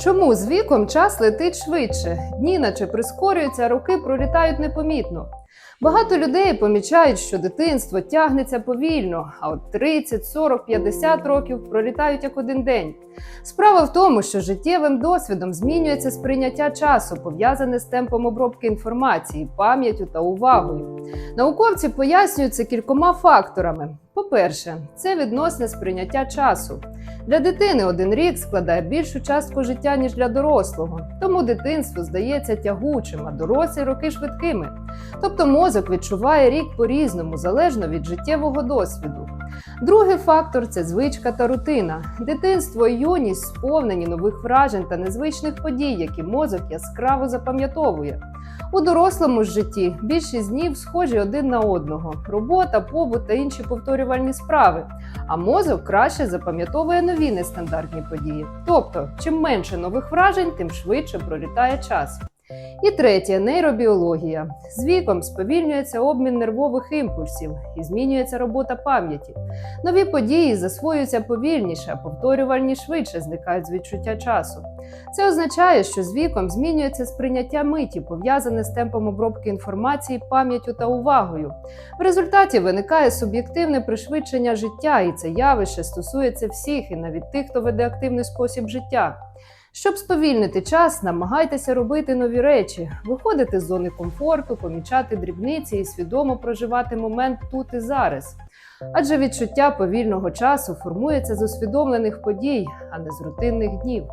Чому з віком час летить швидше? Дні наче прискорюються, роки пролітають непомітно. Багато людей помічають, що дитинство тягнеться повільно, а от 30, 40, 50 років пролітають як один день. Справа в тому, що життєвим досвідом змінюється сприйняття часу, пов'язане з темпом обробки інформації, пам'яттю та увагою. Науковці пояснюють це кількома факторами. По-перше, це відносне сприйняття часу. Для дитини один рік складає більшу частку життя, ніж для дорослого, тому дитинство здається тягучим, а дорослі роки швидкими. Тобто мозок відчуває рік по-різному, залежно від життєвого досвіду. Другий фактор це звичка та рутина. Дитинство і юність сповнені нових вражень та незвичних подій, які мозок яскраво запам'ятовує. У дорослому житті більшість днів схожі один на одного: робота, побут та інші повторювальні справи. А мозок краще запам'ятовує нові нестандартні події. Тобто, чим менше нових вражень, тим швидше пролітає час. І третє нейробіологія. З віком сповільнюється обмін нервових імпульсів і змінюється робота пам'яті. Нові події засвоюються повільніше, повторювальні швидше зникають з відчуття часу. Це означає, що з віком змінюється сприйняття миті, пов'язане з темпом обробки інформації, пам'яттю та увагою. В результаті виникає суб'єктивне пришвидшення життя, і це явище стосується всіх, і навіть тих, хто веде активний спосіб життя. Щоб сповільнити час, намагайтеся робити нові речі, виходити з зони комфорту, помічати дрібниці і свідомо проживати момент тут і зараз. Адже відчуття повільного часу формується з усвідомлених подій, а не з рутинних днів.